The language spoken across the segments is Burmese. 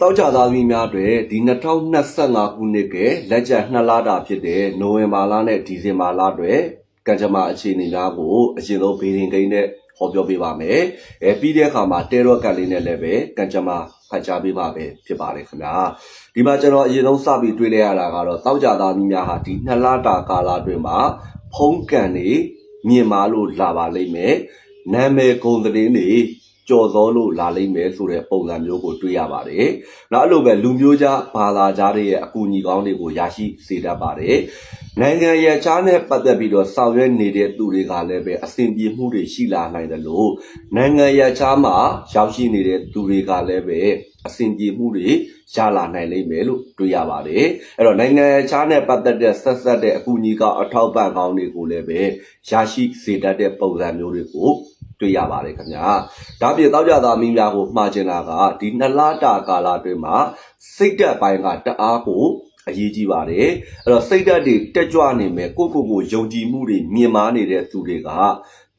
တောက်ကြသားသမီးများတွေဒီ2025ခုနှစ်ကလက်ကျန်2လတာဖြစ်တဲ့နိုဝင်ဘာလနဲ့ဒီဇင်ဘာလတွေကံကြမ္မာအခြေအနေများကိုအရင်ဆုံးဘေးရင်ကိန်းနဲ့ဟောပြောပေးပါမယ်။အဲပြီးတဲ့အခါမှာတဲရော့ကတ်လေးနဲ့လည်းပဲကံကြမ္မာဖတ်ကြားပေးပါပဲဖြစ်ပါတယ်ခင်ဗျာ။ဒီမှာကျွန်တော်အရင်ဆုံးစပြီးတွေးလိုက်ရတာကတော့တောက်ကြသားသမီးများဟာဒီ2လတာကာလအတွင်းမှာဖုံးကန်နေမြင်မာလို့လာပါလိမ့်မယ်။နာမည်ဂုံသတင်းတွေ ကြော်စောလို့လာလိမ့်မယ်ဆိုတဲ့ပုံစံမျိုးကိုတွေ့ရပါတယ်။နောက်အဲ့လိုပဲလူမျိုးကြားဘာသာကြားတွေရဲ့အကူအညီကောင်းတွေကိုရရှိစေတတ်ပါတယ်။နိုင်ငံရဲ့ခြားနဲ့ပတ်သက်ပြီးတော့ဆောင်ရွက်နေတဲ့သူတွေကလည်းပဲအစဉ်ပြေမှုတွေရှိလာနိုင်တယ်လို့နိုင်ငံရဲ့ခြားမှာရောက်ရှိနေတဲ့သူတွေကလည်းပဲအစဉ်ပြေမှုတွေရလာနိုင်လိမ့်မယ်လို့တွေ့ရပါတယ်။အဲ့တော့နိုင်ငံရဲ့ခြားနဲ့ပတ်သက်တဲ့ဆက်ဆက်တဲ့အကူအညီကောင်းအထောက်ပံ့ကောင်းတွေကိုလည်းပဲရရှိစေတတ်တဲ့ပုံစံမျိုးတွေကို တွေ့ရပါတယ်ခင်ဗျာ။ဒါပြင်တောက်ကြသားမိများကိုမှားချင်တာကဒီနှစ်လတာကာလအတွင်းမှာစိတ်တက်ပိုင်းကတအားကိုအရေးကြီးပါတယ်အဲ့တော့စိတ်ဓာတ်တွေတက်ကြွနေမယ်ကိုယ့်ကိုယ်ကိုယုံကြည်မှုတွေမြင်မာနေတဲ့သူတွေက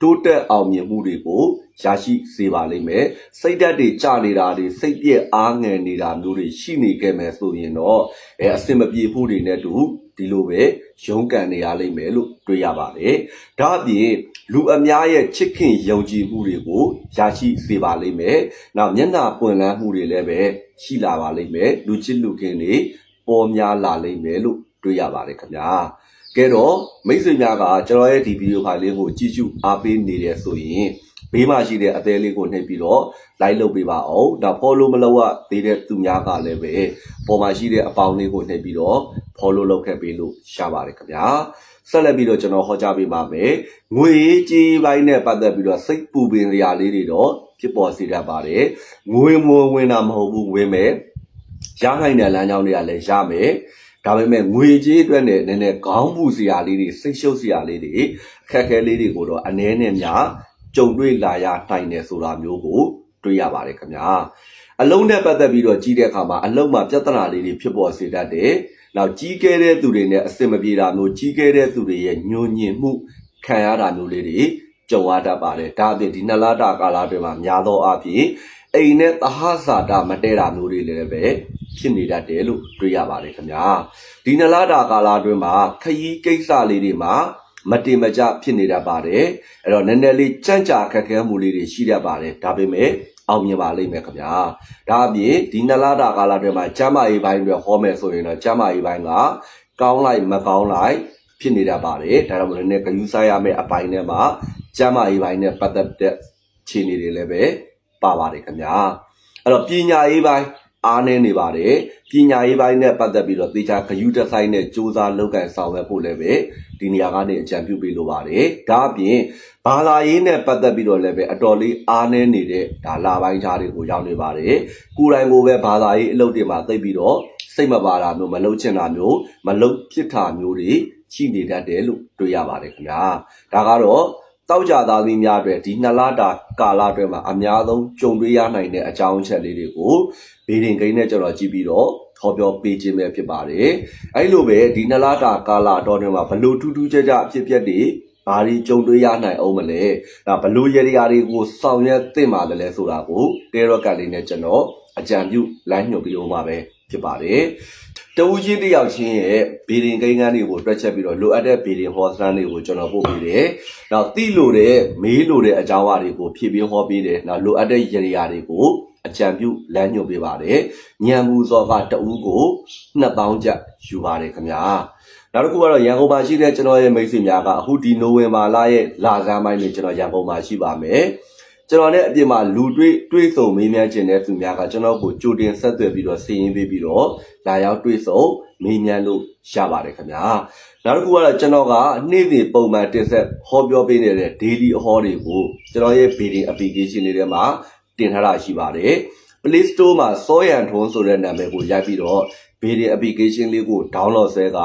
တိုးတက်အောင်မြင်မှုတွေကိုရရှိစေပါလိမ့်မယ်စိတ်ဓာတ်တွေကျနေတာတွေစိတ်ပြည့်အားငယ်နေတာမျိုးတွေရှိနေခဲ့မယ်ဆိုရင်တော့အဲအစင်မပြေမှုတွေနဲ့တူ ဒီလိုပဲရုန်းကန်နေရလိမ့်မယ်လို့တွေ့ရပါတယ်ဒါအပြင်လူအများရဲ့ချစ်ခင်ယုံကြည်မှုတွေကိုရရှိစေပါလိမ့်မယ်နောက်မျက်နှာပွင့်လန်းမှုတွေလည်းပဲရှိလာပါလိမ့်မယ်လူချစ်လူခင်တွေပေါ်များလာလိမ့်မယ်လို့တွေ့ရပါတယ်ခင်ဗျာကဲတော့မိတ်ဆွေများကကျွန်တော်ရဲ့ဒီဗီဒီယိုဖိုင်လေးကိုကြည့်ရှုအားပေးနေတယ်ဆိုရင် ဘေးမှာရှိတဲ့အသေးလေးကိုနှိပ်ပြီးတော့ like လုပ်ပေးပါအောင်ဒါ follow မလုပ်ရသေးတဲ့သူများကလည်းပဲပေါ်မှာရှိတဲ့အပေါင်းလေးကိုနှိပ်ပြီးတော့ follow လုပ်ခဲ့ပေးလို့ရပါတယ်ခင်ဗျာဆက်လက်ပြီးတော့ကျွန်တော်ဟောကြားပေးပါမယ်ငွေကြီးပိုင်းနဲ့ပတ်သက်ပြီးတော့စိတ်ပူပင်စရာလေးတွေတော့ဖြစ်ပေါ်စေတတ်ပါတယ်ငွေမဝင်တာမဟုတ်ဘူးဝင်မယ်ရနိုင်တဲ့လမ်းကြောင်းတွေကလည်းရမယ်ဒါပေမဲ့ငွေကြေးအတွက်နဲ့နည်းနည်းခေါင်းပူစရာလေးတွေစိတ်ရှုပ်စရာလေးတွေအခက်အခဲလေးတွေကိုတော့အနည်းနဲ့များ ကြုံတွေ့လာရနိုင်တယ်ဆိုတာမျိုးကိုတွေ့ရပါတယ်ခင်ဗျာအလုံးနဲ့ပတ်သက်ပြီးတော့ကြီးတဲ့အခါမှာအလုံးမှာပြဿနာလေးတွေဖြစ်ပေါ်စေတတ်တယ်နောက်ကြီးကဲတဲ့သူတွေနဲ့အစင်မပြေတာမျိုးကြီးကဲတဲ့သူတွေရဲ့ညှို့ညင်မှုခံရတာမျိုးလေးတွေကြုံရတတ်ပါတယ်ဒါအပြင်ဒီနှစ်လတာကာလတွေမှာများသောအားဖြင့်အိမ်နဲ့သဟဇာတာမတဲတာမျိုးတွေလည်းပဲဖြစ်နေတတ်တယ်လို့တွေ့ရပါတယ်ခင်ဗျာဒီနှစ်လတာကာလအတွင်းမှာခရီးကိစ္စလေးတွေမှာ မတင်မကြဖြစ်နေတတ်ပါတယ်အဲ့တော့နည်းနည်းလေးကြမ်းကြာခက်ခဲမှုလေးတွေရှိတတ်ပါတယ်ဒါပေမဲ့အောင်မြင်ပါလိမ့်မယ်ခင်ဗျာဒါအပြင်ဒီနှစ်လတာကာလအတွင်းမှာကျမ်းမာရေးပိုင်းတွေဟောမယ်ဆိုရင်တော့ကျမ်းမာရေးပိုင်းကကောင်းလိုက်မကောင်းလိုက်ဖြစ်နေတတ်ပါတယ်ဒါကြောင့်မို့လည်းနည်းဂယူးစားရမယ့်အပိုင်းတွေမှာကျမ်းမာရေးပိုင်းနဲ့ပတ်သက်တဲ့ခြေအနေတွေလည်းပဲပါပါတယ်ခင်ဗျာအဲ့တော့ပညာရေးပိုင်း အားနည်းနေပါတယ်ပညာရေးပိုင်းနဲ့ပတ်သက်ပြီးတော့တေချာဂယူးတက်ဆိုင်နဲ့စူးစမ်းလုပ်ကန်ဆောင်ရွက်ဖို့လည်းပဲဒီနေရာကနေအကြံပြုပေးလိုပါတယ်ဒါအပြင်ဘာသာရေးနဲ့ပတ်သက်ပြီးတော့လည်းပဲအတော်လေးအားနည်းနေတဲ့ဒါလာပိုင်းခြားတွေကိုရောက်နေပါတယ်ကိုယ်တိုင်ကိုပဲဘာသာရေးအလုပ်တွေမှာသိပြီးတော့စိတ်မပါတာမျိုးမလုပ်ချင်တာမျိုးမလုပ်ဖြစ်တာမျိုးတွေရှိနေတတ်တယ်လို့တွေ့ရပါတယ်ခင်ဗျာဒါကတော့ တောက်ကြသားသမီးများအတွက်ဒီနှစ်လတာကာလအတွင်းမှာအများဆုံးကြုံတွေ့ရနိုင်တဲ့အကြောင်းအချက်လေးတွေကိုဘေးရင်ကိန်းနဲ့ကျွန်တော်ကြည့်ပြီးတော့ဟောပြောပေးခြင်းပဲဖြစ်ပါတယ်။အဲဒီလိုပဲဒီနှစ်လတာကာလအတွင်းမှာဘလို့ထူးထူးခြားခြားအဖြစ်အပျက်တွေဘာတွေကြုံတွေ့ရနိုင်အောင်မလဲ။ဒါဘလို့ရရတွေကိုဆောင်ရွက်သင့်ပါတယ်လဲဆိုတာကိုတေရော့ကလေးနဲ့ကျွန်တော်အကြံပြုလမ်းညွှန်ပြီးတော့မှာပဲ ဖြစ်ပါတယ်။တဦးချင်းတယောက်ချင်းရဲ့ဘေဒင်ကိန်းကန်းတွေကိုတွက်ချက်ပြီးတော့လိုအပ်တဲ့ဘေဒင်ဟောစတန်တွေကိုကျွန်တော်ပို့ပေးတယ်။နောက်တိလို့တဲ့မေးလို့တဲ့အကြောင်းအရာတွေကိုဖြည့်ပြီးဟောပေးတယ်။နောက်လိုအပ်တဲ့ရရတွေကိုအကြံပြုလမ်းညွှန်ပေးပါတယ်။ညံမှုစောကတဦးကို2000ကျပ်ယူပါတယ်ခင်ဗျာ။နောက်တစ်ခုကတော့ရန်ကုန်မှာရှိတဲ့ကျွန်တော်ရဲ့မိတ်ဆွေများကအခုဒီနိုဝင်ဘာလရဲ့လာဇန်ပိုင်းနဲ့ကျွန်တော်ရန်ကုန်မှာရှိပါမယ်။ ကျွန်တော်နဲ့အပြင်မှာလူတွေးတွေးဆုံမေးမြန်းခြင်းတဲ့သူများကကျွန်တော်ကိုကြိုတင်ဆက်သွယ်ပြီးတော့စီရင်ပေးပြီးတော့လာရောက်တွေးဆုံမေးမြန်းလို့ရပါတယ်ခင်ဗျာနောက်တစ်ခုကတော့ကျွန်တော်ကနေ့စဉ်ပုံမှန်တင်ဆက်ဟောပြောပေးနေတဲ့ daily အဟောတွေကိုကျွန်တော်ရဲ့ video application တွေထဲမှာတင်ထားတာရှိပါတယ် Play Store မှာစောရန်ထွန်းဆိုတဲ့နာမည်ကိုရိုက်ပြီးတော့ video application လေးကို download ဆဲက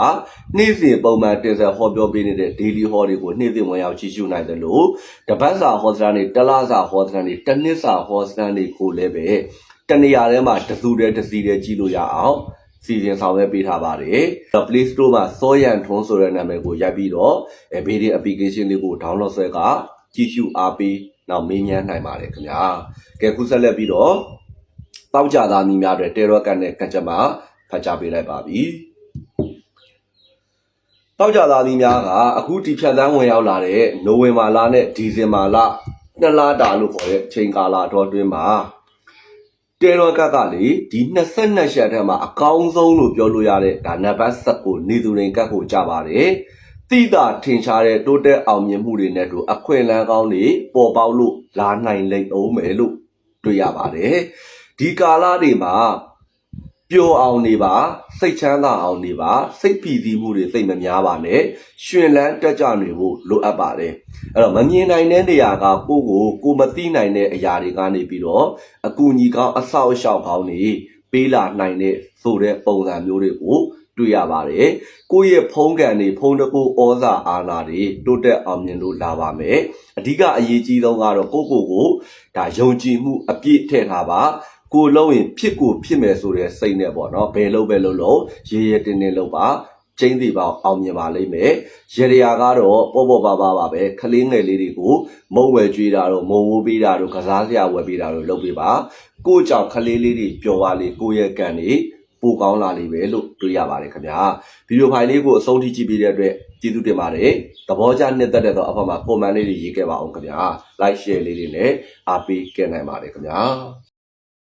နေ့စဉ်ပုံမှန်တင်ဆက်ဟောပြောပေးနေတဲ့ daily ဟောတွေကိုနေ့စဉ်ဝင်ရောက်ကြည့်ရှုနိုင်တယ်လို့တပတ်စာဟောစတန်တွေတစ်လစာဟောစတန်တွေတစ်နှစ်စာဟောစတန်တွေကိုလည်းပဲတနေရာထဲမှာတစုတည်းတစ်စီတည်းကြည့်လို့ရအောင်စီစဉ်ဆောင်ရွက်ပေးထားပါတယ်။ Play Store မှာစောရန်ထွန်းဆိုတဲ့နာမည်ကိုရိုက်ပြီးတော့အဲ video application လေးကို download ဆဲကကြည့်ရှုအားပေးနောက်မေးမြန်းနိုင်ပါတယ်ခင်ဗျာ။ကဲခုဆက်လက်ပြီးတော့ တောက်ကြသားမီများတွေတဲရော့ကန်တဲ့ကကြမှာဖတ်ကြားပေးလိုက်ပါပြီတောက်ကြသားမီများကအခုဒီဖြတ်သန်းဝင်ရောက်လာတဲ့နိုဝင်ဘာလနဲ့ဒီဇင်ဘာလနှစ်လတာလို့ခေါ်တဲ့ချိန်ကာလတော်အတွင်းမှာတဲရော့ကတ်ကလေဒီ22ရက်ထဲမှာအကောင်းဆုံးလို့ပြောလို့ရတဲ့ဒါနံပါတ်7ကိုနေသူရင်ကတ်ကိုကြပါတယ်တိတာထင်ရှားတဲ့တိုးတက်အောင်မြင်မှုတွေနဲ့တို့အခွင့်အလမ်းကောင်းတွေပေါ်ပေါက်လို့လာနိုင်လိမ့်အောင်မယ်လို့တွေ့ရပါတယ် ဒီကာလတွေမှာပျော်အောင်နေပါစိတ်ချမ်းသာအောင်နေပါစိတ်ဖြည်သီးမှုတွေစိတ်မများပါနဲ့ရှင်လန်းတက်ကြနေဖို့လိုအပ်ပါတယ်အဲ့တော့မမြင်နိုင်တဲ့နေရာကကိုယ့်ကိုကိုယ်မသိနိုင်တဲ့အရာတွေကနေပြီးတော့အကူအညီကောင်းအဆောက်အအုံကောင်းတွေပေးလာနိုင်တဲ့ဆိုတဲ့ပုံစံမျိုးတွေကိုတွေ့ရပါတယ်ကိုယ့်ရဲ့ဖုံးကန်တွေဖုံးတကူဩဇာအာဏာတွေတိုးတက်အောင်မြင်လို့လာပါမယ်အဓိကအရေးကြီးဆုံးကတော့ကိုယ့်ကိုယ်ကိုဒါယုံကြည်မှုအပြည့်ထည့်ထားပါ ကိုယ်လုံးရင်ဖြစ်ကိုဖြစ်မယ်ဆိုတဲ့စိတ်နဲ့ပေါ့နော်ဘယ်လို့ပဲလို့လို့ရေရတင်တင်လို့ပါကျင်းသေးပါအောင်မြင်ပါလိမ့်မယ်ရေရရာကတော့ပေါ့ပေါ့ပါပါပါပဲခလေးငယ်လေးတွေကိုမုံဝယ်ကြွေးတာတော့မုံဝိုးပေးတာတော့ကစားစရာဝယ်ပေးတာတော့လုပ်ပေးပါကိုယ့်ကြောင့်ခလေးလေးတွေပျော်ပါလေကိုယ့်ရဲ့ကံတွေပိုကောင်းလာလိမ့်မယ်လို့တွေ့ရပါတယ်ခင်ဗျာဗီဒီယိုဖိုင်လေးကိုအဆုံးထိကြည့်ပေးတဲ့အတွက်ကျေးဇူးတင်ပါတယ်သဘောကျနှစ်သက်တဲ့တော့အဖက်မှာ comment လေးတွေရေးခဲ့ပါအောင်ခင်ဗျာ like share လေးတွေနဲ့အားပေးခဲ့နိုင်ပါတယ်ခင်ဗျာ